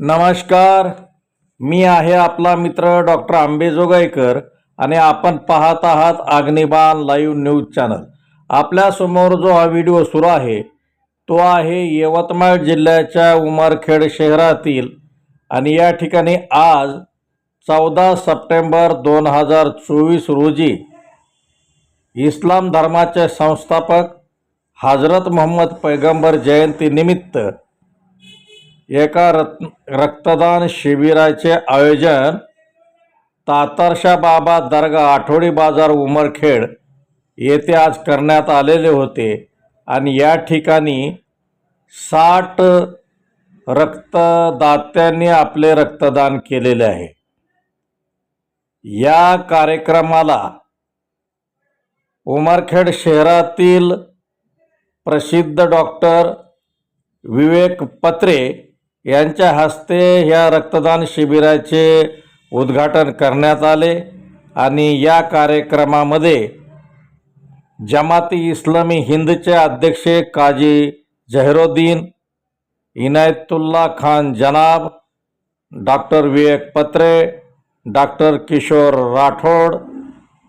नमस्कार. मी आहे आपला मित्र डॉक्टर आंबेजोगाईकर आणि आपण पाहत आहात अग्निबाण लाईव्ह न्यूज चॅनल. आपल्यासमोर जो हा व्हिडिओ सुरू आहे तो आहे यवतमाळ जिल्ह्याच्या उमरखेड शहरातील आणि या ठिकाणी आज चौदा सप्टेंबर दोन हजार चोवीस रोजी इस्लाम धर्माचे संस्थापक हजरत मोहम्मद पैगंबर जयंतीनिमित्त एका रत् रक्तदान शिबिराचे आयोजन तातरशा बाबा दर्गा आठवडी बाजार उमरखेड येथे आज करण्यात आलेले होते आणि या ठिकाणी साठ रक्तदात्यांनी आपले रक्तदान केलेले आहे. या कार्यक्रमाला उमरखेड शहरातील प्रसिद्ध डॉक्टर विवेक पत्रे यांच्या हस्ते ह्या रक्तदान शिबिराचे उद्घाटन करण्यात आले आणि या कार्यक्रमामध्ये जमाती इस्लामी हिंदचे अध्यक्ष काजी जहिरुद्दीन इनायतुल्ला खान जनाब doctor Vivek Patre doctor Kishor Rathod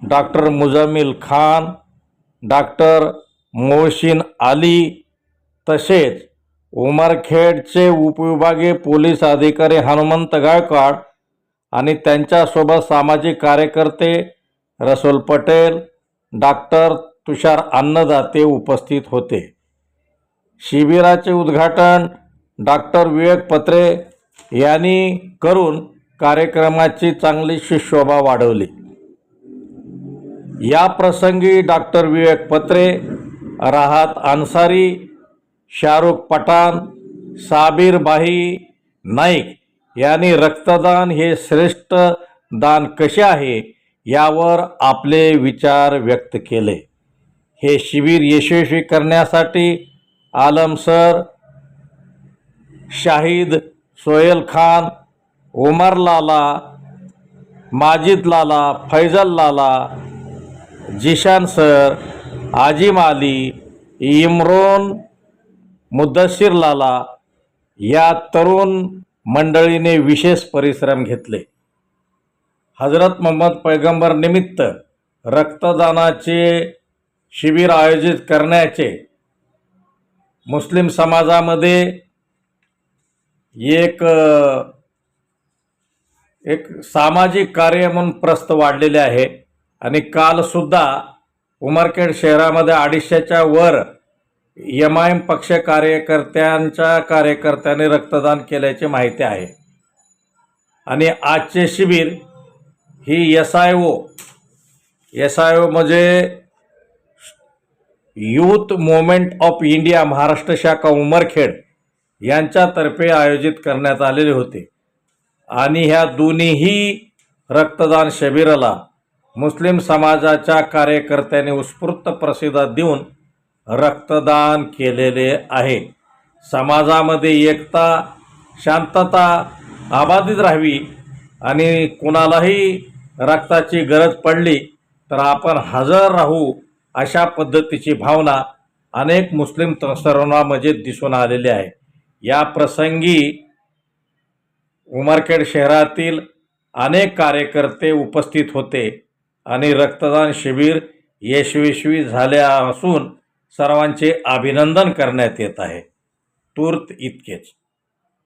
doctor Muzammil Khan doctor Mohsin Ali तसेच उमरखेडचे उपविभागीय पोलीस अधिकारी हनुमंत गायकवाड आणि त्यांच्यासोबत सामाजिक कार्यकर्ते रसूल पटेल डॉक्टर तुषार अन्नदाते उपस्थित होते. शिबिराचे उद्घाटन डॉक्टर विवेक पत्रे यांनी करून कार्यक्रमाची चांगली सुशोभा वाढवली. या प्रसंगी डॉक्टर विवेक पत्रे राहत अन्सारी शाहरुख पठाण साबीर बाही नाईक यांनी रक्तदान हे श्रेष्ठ दान कसे आहे यावर आपले विचार व्यक्त केले. हे शिबिर यशस्वी करण्यासाठी आलम सर शाहिद सोहेल खान उमर लाला माजिद लाला फैजल लाला जिशान सर आजिम अली इम्रोन मुद्दशीर लाला या तरुण मंडळीने विशेष परिश्रम घेतले. हजरत मोहम्मद पैगंबर निमित्त रक्तदानाचे शिबिर आयोजित करण्याचे मुस्लिम समाजामध्ये एक एक सामाजिक कार्य म्हणून प्रस्त वाढलेले आहे. आणि कालसुद्धा उमरखेड शहरामध्ये अडीचशेच्या वर एम आय एम पक्ष कार्यकर्त्यांच्या कार्यकर्त्यांनी रक्तदान केल्याची माहिती आहे. आणि आजचे शिबिर ही S I O S I O म्हणजे youth movement of India Maharashtra शाखा उमरखेड यांच्यातर्फे आयोजित करण्यात आलेले होते. आणि ह्या दोन्हीही रक्तदान शिबिराला मुस्लिम समाजाच्या कार्यकर्त्यांनी उत्स्फूर्त प्रसिद्ध देऊन रक्तदान केलेले आहे. समाजामध्ये एकता शांतता आबाधित राहावी आणि कुणालाही रक्ताची गरज पडली तर आपण हजर राहू अशा पद्धतीची भावना अनेक मुस्लिम तरुणामध्ये म्हणजे दिसून आलेली आहे. या प्रसंगी उमरखेड शहरातील अनेक कार्यकर्ते उपस्थित होते आणि रक्तदान शिबिर यशस्वी झाले असून सर्वांचे अभिनंदन करण्यात येत आहे. तूर्त इतकेच.